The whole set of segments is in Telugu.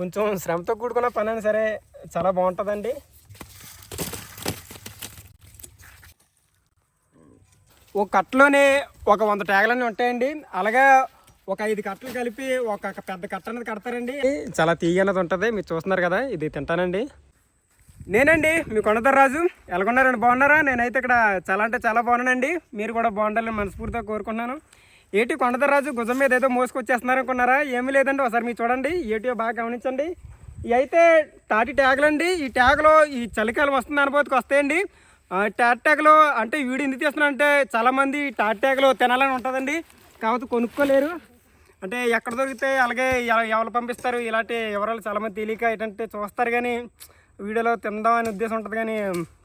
కొంచెం శ్రమతో కూడుకున్న పని అయినా సరే చాలా బాగుంటుందండి. ఒక కట్టలోనే ఒక వంద ట్యాగులన్నీ ఉంటాయండి. అలాగే ఒక ఐదు కట్టలు కలిపి ఒక పెద్ద కట్ట అనేది కడతారండి. చాలా తీగ అనేది ఉంటుంది. మీరు చూస్తున్నారు కదా ఇది తింటానండి. నేనండి మీ కొండదర్ రాజు. ఎలాగొన్నారండి? బాగున్నారా? నేనైతే ఇక్కడ చాలా అంటే చాలా బాగున్నానండి. మీరు కూడా బాగుండాలని మనస్ఫూర్తిగా కోరుకుంటున్నాను. ఏటి కొండదరాజు గుజం భుజం మీద ఏదో మోసుకొచ్చేస్తున్నారు అనుకున్నారా ఏమీ లేదండి ఒకసారి మీరు చూడండి. ఏటియో బాగా గమనించండి. ఇవి అయితే తాటి ట్యాగులు అండి. ఈ ట్యాగ్లో ఈ చలికాలం వస్తుంది అనుభూతికి వస్తాయండి. ఆ, టాట్ ట్యాగ్లో అంటే వీడు ఎందుకు తీస్తున్నా అంటే చాలామంది టాట్ ట్యాగ్లో తినాలని ఉంటుందండి. కాకపోతే కొనుక్కోలేరు. అంటే ఎక్కడ దొరికితే అలాగే ఎవరు పంపిస్తారు? ఇలాంటి వివరాలు చాలామంది తెలియక ఏంటంటే చూస్తారు కానీ వీడియోలో తిందాం అనే ఉద్దేశం ఉంటుంది కానీ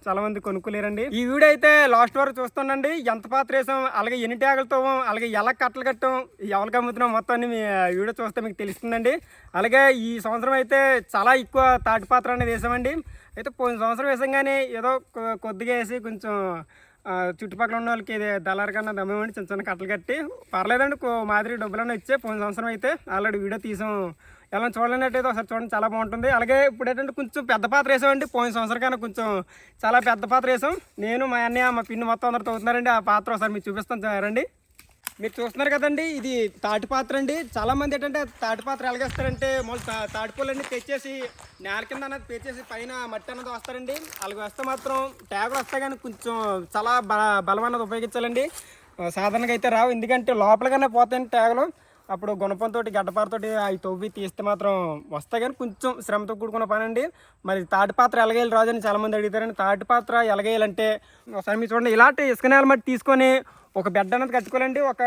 చాలామంది కొనుక్కోలేరండి. ఈ వీడియో అయితే లాస్ట్ వరకు చూస్తానండి. ఎంత పాత్ర వేసాం అలాగే ఎన్ని ట్యాగులతో అలాగే ఎలా కట్టలు కట్టాం ఎవరికి అమ్ముతున్నాం మొత్తం అన్ని మీ వీడియో చూస్తే మీకు తెలుస్తుందండి. అలాగే ఈ సంవత్సరం అయితే చాలా ఎక్కువ తాటి పాత్ర అనేది వేసామండి. అయితే పోయిన సంవత్సరం వేసాం కానీ ఏదో కొ- కొద్దిగా వేసి కొంచెం చుట్టుపక్కల ఉన్న వాళ్ళకి ఇది దళారు కన్నా దమ్మేమండి చిన్న చిన్న కట్టలు కట్టి. పర్లేదండి కో మాదిరి డబ్బులన్నా ఇచ్చే పోయిన సంవత్సరం అయితే ఆల్రెడీ వీడియో తీసాం. ఎలా చూడలేనట్టయితే ఒకసారి చూడండి చాలా బాగుంటుంది. అలాగే ఇప్పుడు ఏంటంటే కొంచెం పెద్ద పాత్ర వేసామండి. పోయిన సంవత్సరం కన్నా కొంచెం చాలా పెద్ద పాత్ర వేసాం. నేను మా అన్నయ్య మా పిన్ని మొత్తం అందరు తవ్వుతున్నారండి. ఆ పాత్ర ఒకసారి మీకు చూపిస్తాను రండి. మీరు చూస్తున్నారు కదండి ఇది తాటి పాత్ర అండి. చాలామంది ఏంటంటే తాటి పాత్ర ఎలాగేస్తారంటే మొదలు తాటిపూలన్నీ తెచ్చేసి నేల కింద అన్నది పెంచేసి పైన మట్టి అన్నది వస్తారండి. అలాగ వస్తే మాత్రం ట్యాగులు వస్తే కానీ కొంచెం చాలా బల బలం అన్నది ఉపయోగించాలండి. సాధారణంగా అయితే రావు. ఎందుకంటే లోపలగానే పోతాయండి ట్యాగులు. అప్పుడు గుణపంతో గడ్డపారతోటి అవి తవ్వి తీస్తే మాత్రం వస్తాయి కానీ కొంచెం శ్రమతో కూడుకున్న పని అండి. మరి తాటి పాత్ర ఎలగేయాలి రాజని చాలామంది అడుగుతారండి. తాటి పాత్ర ఎలగేయాలంటే ఒకసారి మీరు చూడండి ఇలాంటి ఇసుక నేల మట్టి తీసుకొని ఒక బెడ్ అన్నది కట్టుకోవాలండి. ఒక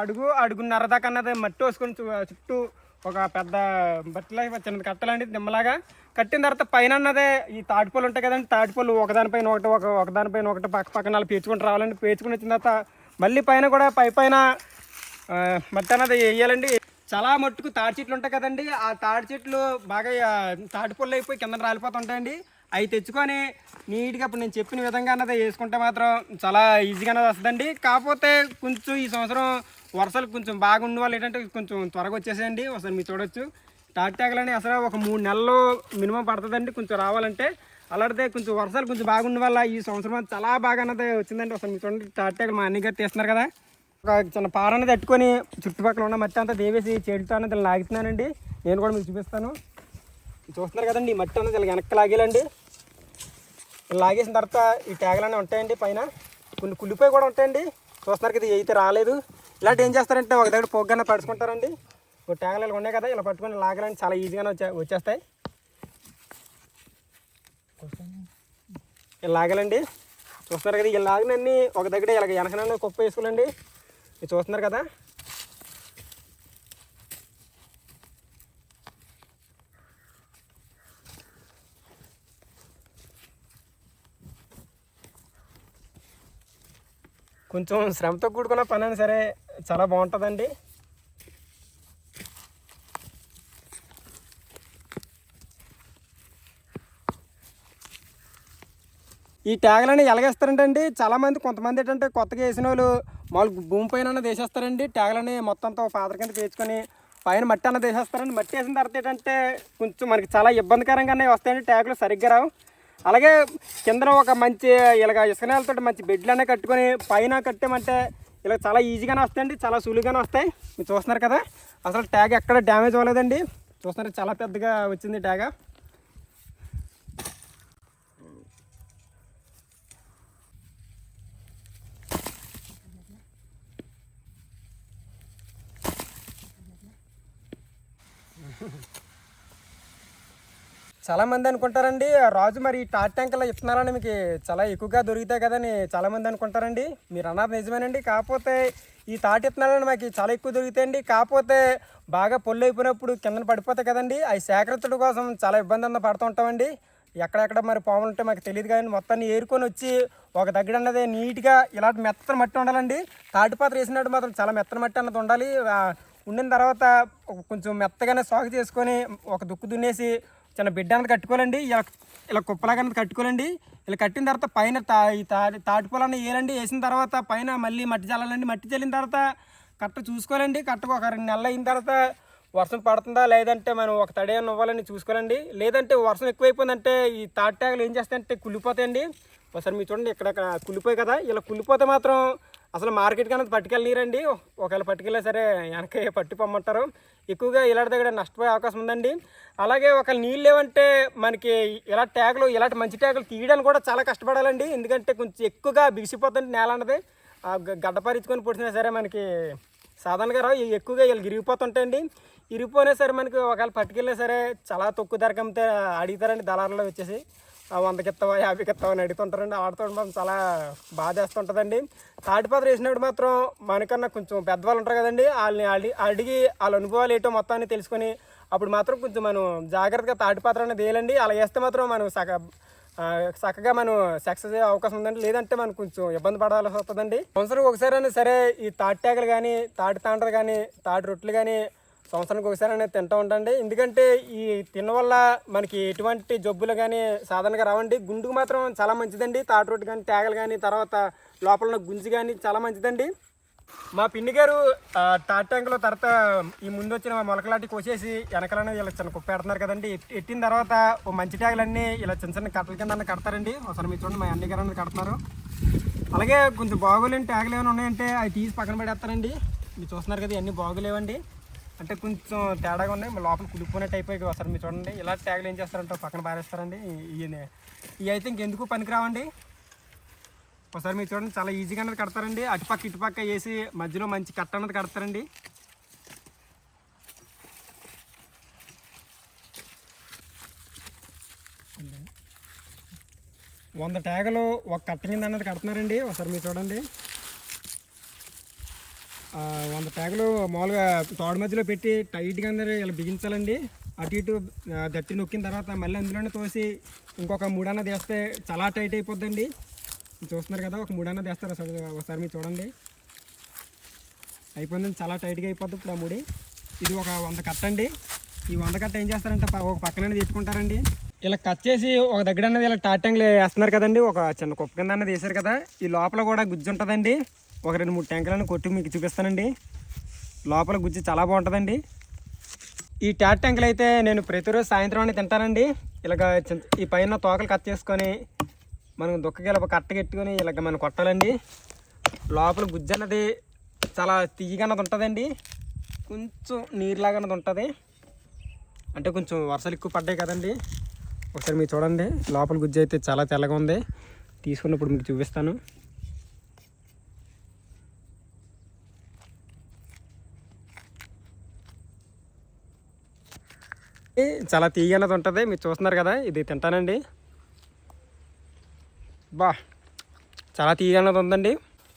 అడుగు అడుగున్నర దాకా అన్నది మట్టి వేసుకొని చుట్టూ ఒక పెద్ద బట్టలాగా చిన్నది కట్టాలండి నిమ్మలాగా. కట్టిన తర్వాత పైన అన్నదే ఈ తాటిపళ్ళు ఉంటాయి కదండి తాటిపళ్ళు ఒకదానిపైన ఒకటి ఒక ఒకదానిపైన ఒకటి పక్క పక్కన అలా పేర్చుకుంటూ రావాలండి. పేర్చుకుని వచ్చిన తర్వాత మళ్ళీ పైన కూడా పై పైన మట్టి అన్నది వేయాలండి. చాలా మట్టుకు తాడి చెట్లు ఉంటాయి కదండి. ఆ తాడి చెట్లు బాగా తాటి పొల్లు అయిపోయి కింద రాలిపోతుంటాయండి. అవి తెచ్చుకొని నీట్గా ఇప్పుడు నేను చెప్పిన విధంగా అన్నది వేసుకుంటే మాత్రం చాలా ఈజీగా అన్నది వస్తుందండి. కాకపోతే కొంచెం ఈ సంవత్సరం వర్షాలు కొంచెం బాగుండి వాళ్ళు ఏంటంటే కొంచెం త్వరగా వచ్చేసేయండి. ఒకసారి మీరు చూడొచ్చు. తాటి ట్యాగులని అసలు ఒక మూడు నెలలు మినిమం పడుతుందండి కొంచెం రావాలంటే. అలాంటిదే కొంచెం వర్షాలు కొంచెం బాగుండే వల్ల ఈ సంవత్సరం చాలా బాగా అన్నది వచ్చిందండి. ఒకసారి మీరు చూడండి తాటి మా అన్నయ్య గారు తీస్తున్నారు కదా. ఒక చిన్న పార తట్టుకొని చుట్టుపక్కల ఉన్న మట్టి అంతా దేవేసి చేతితో అన్నది ఇలా లాగుతున్నానండి నేను కూడా మీకు చూపిస్తాను. చూస్తున్నారు కదండి ఈ మట్టి అన్నది ఇలా వెనక్కి లాగేలండి లాగేసిన తర్వాత ఈ ట్యాగులన్నీ ఉంటాయండి పైన. కొన్ని కుళ్ళిపోయి కూడా ఉంటాయండి. చూస్తున్నారు కదా అయితే రాలేదు. ఇలాంటి ఏం చేస్తారంటే ఒక దగ్గర పొగ్గానే పడుచుకుంటారండి. ఒక ట్యాగులు ఇలా ఉన్నాయి కదా ఇలా పట్టుకొని లాగాలని చాలా ఈజీగానే వచ్చే వచ్చేస్తాయి. ఇలా లాగాలండి. చూస్తున్నారు కదా ఇలా లాగినన్ని ఒక దగ్గర ఇలా వెనకనన్న కుప్ప వేసుకోవాలండి. మీరు చూస్తున్నారు కదా? కొంచెం శ్రమతో కూడుకున్న పని అయినా సరే చాలా బాగుంటుందండి. ఈ ట్యాగులని ఎలాగేస్తారంటే అండి చాలామంది కొంతమంది ఏంటంటే కొత్తగా వేసిన వాళ్ళు మామూలు భూమి పైన వేసేస్తారండి ట్యాగులని మొత్తం అంతా ఒక పాత్ర కింద పేర్చుకొని పైన మట్టి అన్నది వేసేస్తారండి మట్టి వేసిన తర్వాత ఏంటంటే కొంచెం మనకి చాలా ఇబ్బందికరంగానే వస్తాయండి ట్యాగులు సరిగ్గా రావు. అలాగే కింద ఒక మంచి ఇలాగ ఇసుక నేలతో మంచి బెడ్లు అనేవి కట్టుకొని పైన కట్టామంటే ఇలా చాలా ఈజీగానే వస్తాయండి చాలా సులువుగానే వస్తాయి. మీరు చూస్తున్నారు కదా అసలు ట్యాగ్ ఎక్కడ డ్యామేజ్ అవ్వలేదండి. చూస్తున్నారు చాలా పెద్దగా వచ్చింది ట్యాగ్. చాలా మంది అనుకుంటారండి. రాజు మరి ఈ టాట్ ట్యాంకుల ఇస్తున్నారని మీకు చాలా ఎక్కువగా దొరుకుతాయి కదని చాలా మంది అనుకుంటారండి. మీరు అన్నారు నిజమేనండి. కాకపోతే ఈ తాటి ఇత్తనాలని మాకు చాలా ఎక్కువ దొరుకుతాయండి. కాకపోతే బాగా పొల్లు అయిపోయినప్పుడు కిందన పడిపోతాయి కదండి. అవి సేకరించడం కోసం చాలా ఇబ్బంది అన్న పడుతూ ఉంటామండి. ఎక్కడెక్కడ మరి పాములు ఉంటే మాకు తెలియదు కానీ మొత్తాన్ని ఏరుకొని వచ్చి ఒక దగ్గర అన్నది నీట్గా ఇలాంటి మెత్తని మట్టి ఉండాలండి. తాటిపాత్ర వేసినట్టు మాత్రం చాలా మెత్తని మట్టి అన్నది ఉండాలి. ఉండిన తర్వాత కొంచెం మెత్తగానే సాగు చేసుకొని ఒక దుక్కు దున్నేసి చిన్న బిడ్డ అనేది కట్టుకోవాలండి. ఇలా ఇలా కుప్పలాగా అనేది కట్టుకోవాలండి. ఇలా కట్టిన తర్వాత పైన తా ఈ తా తాటిపూలన్నీ వేయాలండి. వేసిన తర్వాత పైన మళ్ళీ మట్టి చల్లాలండి. మట్టి చల్లిన తర్వాత కట్ట చూసుకోవాలండి. కట్టకు ఒక రెండు నెలలు అయిన తర్వాత వర్షం పడుతుందా లేదంటే మనం ఒక తడి ఏమైనా ఇవ్వాలని చూసుకోవాలండి. లేదంటే వర్షం ఎక్కువైపోయిందంటే ఈ తాటి ట్యాగులు ఏం చేస్తాయంటే కుళ్ళిపోతాయండి. ఒకసారి మీరు చూడండి ఇక్కడ ఇక్కడ కుళ్ళిపోయి కదా. ఇలా కుళ్ళిపోతే మాత్రం అసలు మార్కెట్కి అనేది పట్టుకెళ్ళనీరండి. ఒకవేళ పట్టుకెళ్ళా సరే వెనక పట్టి పొమ్మంటారు. ఎక్కువగా ఇలాంటి దగ్గర నష్టపోయే అవకాశం ఉందండి. అలాగే ఒకవేళ నీళ్ళు లేవంటే మనకి ఇలా ట్యాగులు ఇలాంటి మంచి ట్యాగులు తీయడానికి కూడా చాలా కష్టపడాలండి. ఎందుకంటే కొంచెం ఎక్కువగా బిగిసిపోతుంది నేల అన్నది. ఆ గడ్డ పరించుకొని పొడిచినా సరే మనకి సాధారణంగా రావు. ఎక్కువగా వీళ్ళు ఇరిగిపోతుంటాయండి. ఇరిగిపోయినా సరే మనకి ఒకవేళ పట్టుకెళ్ళినా సరే చాలా తక్కువ ధరకు అమ్మితే అడుగుతారండి. దళారులో వచ్చేసి. వందకి ఇస్తావా యాభైకి ఇస్తావా అని అడుగుతుంటారండి. ఆడుతూ మాత్రం చాలా బాధ వేస్తుంటుందండి. తాటిపాత్ర వేసినప్పుడు మాత్రం మనకన్నా కొంచెం పెద్దవాళ్ళు ఉంటారు కదండి. వాళ్ళని అడిగి అడిగి వాళ్ళ అనుభవాలు ఏంటో మొత్తాన్ని తెలుసుకొని అప్పుడు మాత్రం కొంచెం మనం జాగ్రత్తగా తాటిపాత్ర అనేది వేయాలండి. అలా వేస్తే మాత్రం మనం సగ చక్కగా మనం సక్సెస్ అయ్యే అవకాశం ఉందండి. లేదంటే మనం కొంచెం ఇబ్బంది పడాల్సి వస్తుందండి. సంవత్సరం ఒకసారి అయినా సరే ఈ తాటి టేకలు కానీ తాటి తాండ్రలు కానీ తాటి రొట్టెలు కానీ సంవత్సరానికి ఒకసారి అనేది తింటూ ఉండండి ఎందుకంటే ఈ తిన్న వల్ల మనకి ఎటువంటి జబ్బులు కానీ సాధారణంగా రావండి. గుండుకు మాత్రం చాలా మంచిదండి. తాటి రొట్టె కానీ తేగలు కానీ తర్వాత లోపల గుంజి కానీ చాలా మంచిదండి. మా పిన్ని గారు ఆ, తాటి ట్యాంకులో తర్వాత ఈ ముందు వచ్చిన మొలకలాంటి కోసేసి వెనకాలనే ఇలా చిన్న కుప్ప పెడుతున్నారు కదండి. ఎట్టిన తర్వాత ఓ మంచి ట్యాగులన్నీ ఇలా చిన్న చిన్న కట్టల కింద కడతారండి. ఒకసారి మీరు చూడండి మా అన్ని గారు అనేది కడతారు అలాగే కొంచెం బాగోలేని ట్యాగులు ఏమైనా ఉన్నాయంటే అవి తీసి పక్కన పడేస్తారండి. మీరు చూస్తున్నారు కదా ఇవన్నీ బాగోలేవండి. అంటే కొంచెం తేడాగా ఉన్నాయి. లోపల కులిపోయినట్టు టైప్ ఒకసారి మీరు చూడండి ఇలా ట్యాగులు ఏం చేస్తారంటే పక్కన పారేస్తారండి. ఇవి ఇవి అయితే ఇంకెందుకు పనికిరావండి? ఒకసారి మీరు చూడండి చాలా ఈజీగా అనేది కడతారండి. అటుపక్క ఇటుపక్క వేసి మధ్యలో మంచి కట్ట అనేది కడతారండి. వంద ట్యాగులు ఒక కట్ట కింద అనేది కడుతున్నారండి. ఒకసారి మీరు చూడండి. వంద ప్యాకులు మామూలుగా తోడ మధ్యలో పెట్టి టైట్గా అందరూ ఇలా బిగించాలండి. అటు ఇటు ఆ, గట్టి నొక్కిన తర్వాత మళ్ళీ అందులోనే తోసి ఇంకొక మూడన్న తీస్తే చాలా టైట్ అయిపోద్దండి. చూస్తున్నారు కదా ఒక మూడన్న తీస్తారు అసలు ఒకసారి మీరు చూడండి. అయిపోయిందండి చాలా టైట్గా అయిపోద్ది ఇప్పుడు ఆ ముడి. ఇది ఒక వంద కట్ట అండి. ఈ వంద కట్ట ఏం చేస్తారంటే ప- ఒక పక్కన తీసుకుంటారండి. ఇలా కట్ చేసి ఒక దగ్గర అన్నది ఇలా టాటంగ్లు వేస్తున్నారు కదండి ఒక చిన్న కుప్ప కింద అన్నది వేసారు కదా ఈ లోపల కూడా గుజ్జు ఉంటుందండి. ఒక రెండు మూడు ట్యాంకులను కొట్టి మీకు చూపిస్తానండి. లోపల గుజ్జు చాలా బాగుంటుందండి. ఈ ట్యాట్ ట్యాంకులు అయితే నేను ప్రతిరోజు సాయంత్రం అనేది తింటానండి. ఇలాగ ఈ పైన తోకలు కట్ చేసుకొని మనం దుక్కగిలప ఇలా కట్ట కట్టుకొని ఇలాగ మనం కొట్టాలండి. లోపల గుజ్జు అన్నది చాలా తీయగన్నది ఉంటుందండి. కొంచెం నీరులాగా అన్నది ఉంటుంది. అంటే కొంచెం వర్షాలు ఎక్కువ పడ్డాయి కదండి. ఒకసారి మీరు చూడండి. లోపల గుజ్జు అయితే చాలా తెల్లగా ఉంది. తీసుకున్నప్పుడు మీకు చూపిస్తాను. చాలా తీయనది ఉంటుంది. మీరు చూస్తున్నారు కదా ఇది తింటానండి. బా చాలా తీయనది ఉందండి.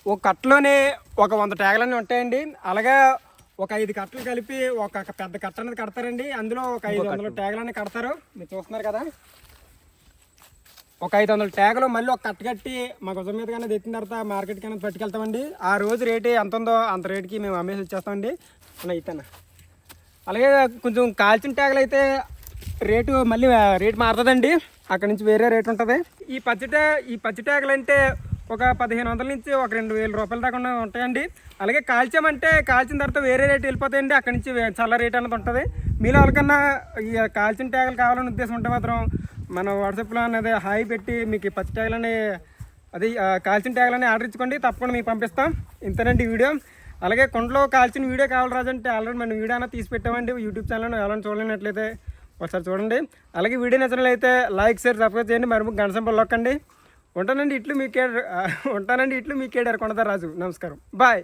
ఒక కట్టలోనే ఒక వంద ట్యాగులన్నీ ఉంటాయండి. అలాగే ఒక ఐదు కట్టలు కలిపి ఒక పెద్ద కట్ట అనేది కడతారండి. అందులో ఒక ఐదు వందల ట్యాగులన్నీ కడతారు. మీరు చూస్తున్నారు కదా. ఒక ఐదు వందల ట్యాగులు మళ్ళీ ఒక కట్ట కట్టి మా గుజం మీద కానీ తెచ్చిన తర్వాత మార్కెట్కి అనేది పట్టుకెళ్తామండి. ఆ రోజు రేటు ఎంత ఉందో అంత రేటుకి మేము అమ్మేసి వచ్చేస్తామండి అన్న ఇతన అలాగే కొంచెం కాల్చిన ట్యాగులు అయితే రేటు మళ్ళీ రేటు మారుతుందండి. అక్కడ నుంచి వేరే రేటు ఉంటుంది. ఈ పచ్చి ట్యా ఈ పచ్చి ట్యాగులు అంటే ఒక పదిహేను వందల నుంచి ఒక రెండు వేల రూపాయల దాకా ఉంటాయండి. అలాగే కాల్చామంటే కాల్చిన తర్వాత వేరే రేట్ వెళ్ళిపోతాయండి. అక్కడ నుంచి చాలా రేట్ అనేది ఉంటుంది. మీలో ఎవరికన్నా ఈ కాల్చిన ట్యాగులు కావాలని ఉద్దేశం ఉంటే మాత్రం మన వాట్సాప్లో అనేది హాయి పెట్టి మీకు ఈ పచ్చి ట్యాగులని అది కాల్చిన ట్యాగులని ఆర్డర్ ఇచ్చుకోండి. తప్పకుండా మీకు పంపిస్తాం. ఇంతేనండి వీడియో. అలాగే కొండలో కాల్చిన వీడియో కావాలి రాజంటే ఆల్రెడీ మనం వీడియో అనేది తీసి పెట్టామండి యూట్యూబ్ ఛానల్ ఎవరైనా చూడలేనట్లయితే ఒకసారి చూడండి. అలాగే వీడియో నచ్చినట్లయితే లైక్ షేర్ సబ్స్క్రైబ్ చేయండి. మరి గంట సింబల్ నొక్కండి ఉంటానండి ఇట్లు మీకే ఉంటానండి ఇట్లు మీకేడారు కొండదా రాజు. నమస్కారం. బాయ్.